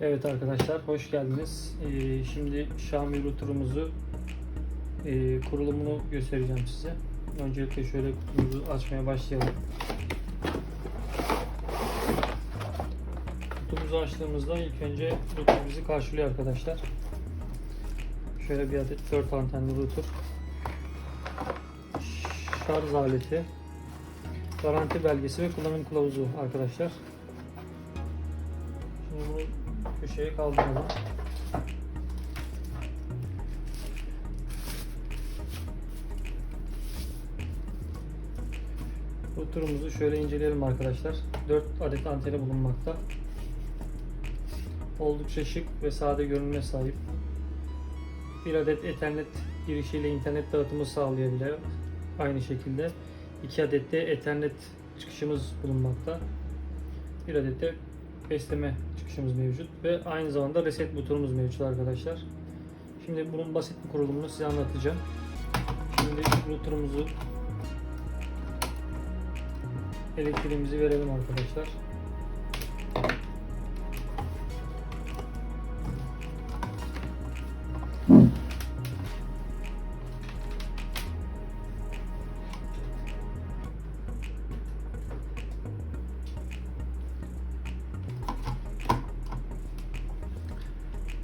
Evet arkadaşlar hoş geldiniz. Ee, şimdi Xiaomi router'ımızı e, kurulumunu göstereceğim size. Öncelikle şöyle kutumuzu açmaya başlayalım. Kutumuzu açtığımızda ilk önce router bizi karşılıyor arkadaşlar. Şöyle bir adet 4 antenli router. Şarj aleti. Garanti belgesi ve kullanım kılavuzu arkadaşlar. Şimdi bunu köşeye kaldıralım. Turumuzu şöyle inceleyelim arkadaşlar. 4 adet anteni bulunmakta. Oldukça şık ve sade görünüme sahip. Bir adet Ethernet girişiyle internet dağıtımı sağlayabilir. Aynı şekilde 2 adet de Ethernet çıkışımız bulunmakta. Bir adet de besleme çıkışımız mevcut ve aynı zamanda reset butonumuz mevcut arkadaşlar. Şimdi bunun basit bir kurulumunu size anlatacağım. Şimdi router'ımızı elektriğimizi verelim arkadaşlar.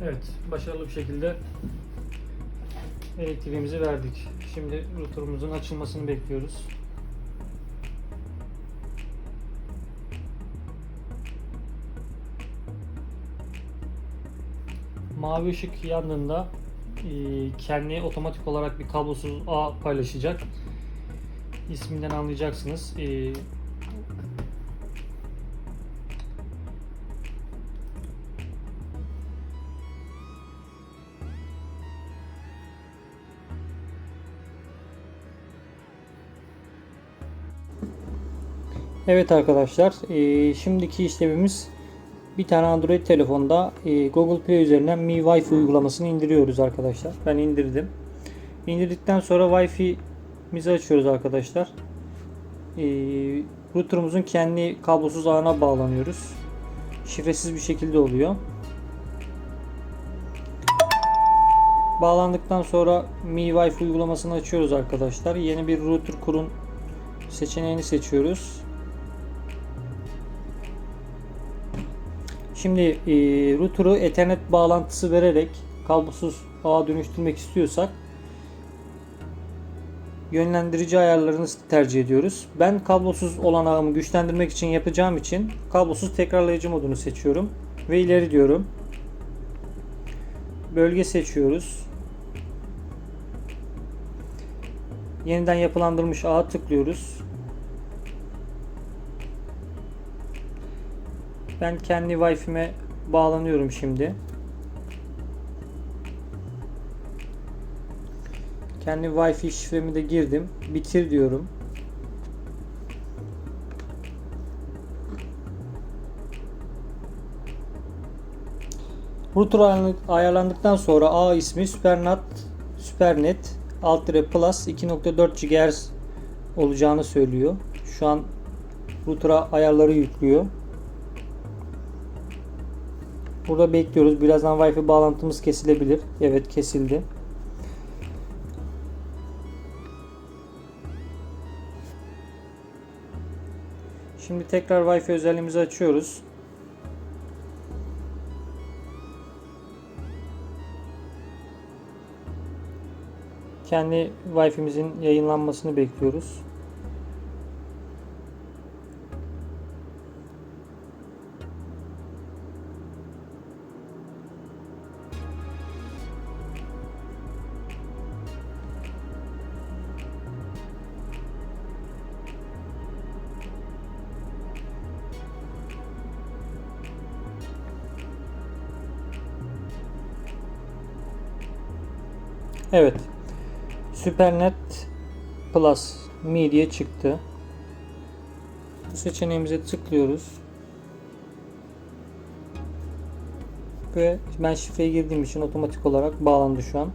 Evet, başarılı bir şekilde elektriğimizi verdik. Şimdi router'ımızın açılmasını bekliyoruz. Mavi ışık yandığında e, kendi otomatik olarak bir kablosuz ağ paylaşacak. İsminden anlayacaksınız. Evet arkadaşlar, e, şimdiki işlemimiz bir tane Android telefonda e, Google Play üzerinden Mi Wi-Fi uygulamasını indiriyoruz arkadaşlar. Ben indirdim. İndirdikten sonra Wi-Fi'mizi açıyoruz arkadaşlar. E, router'ımızun kendi kablosuz ağına bağlanıyoruz. Şifresiz bir şekilde oluyor. Bağlandıktan sonra Mi Wi-Fi uygulamasını açıyoruz arkadaşlar. Yeni bir router kurun seçeneğini seçiyoruz. Şimdi e, router'ı Ethernet bağlantısı vererek kablosuz ağa dönüştürmek istiyorsak yönlendirici ayarlarını tercih ediyoruz. Ben kablosuz olan ağımı güçlendirmek için yapacağım için kablosuz tekrarlayıcı modunu seçiyorum ve ileri diyorum. Bölge seçiyoruz. Yeniden yapılandırılmış ağa tıklıyoruz. Ben kendi Wi-Fi'me bağlanıyorum şimdi. Kendi Wi-Fi şifremi de girdim. Bitir diyorum. Router ayarlandıktan sonra A ismi Supernet Supernet alt plus 2.4 GHz olacağını söylüyor. Şu an router'a ayarları yüklüyor. Burada bekliyoruz. Birazdan Wi-Fi bağlantımız kesilebilir. Evet kesildi. Şimdi tekrar Wi-Fi özelliğimizi açıyoruz. Kendi Wi-Fi'mizin yayınlanmasını bekliyoruz. Evet. Supernet Plus Mi çıktı. Bu seçeneğimize tıklıyoruz. Ve ben şifreyi girdiğim için otomatik olarak bağlandı şu an.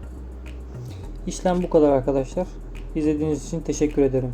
İşlem bu kadar arkadaşlar. İzlediğiniz için teşekkür ederim.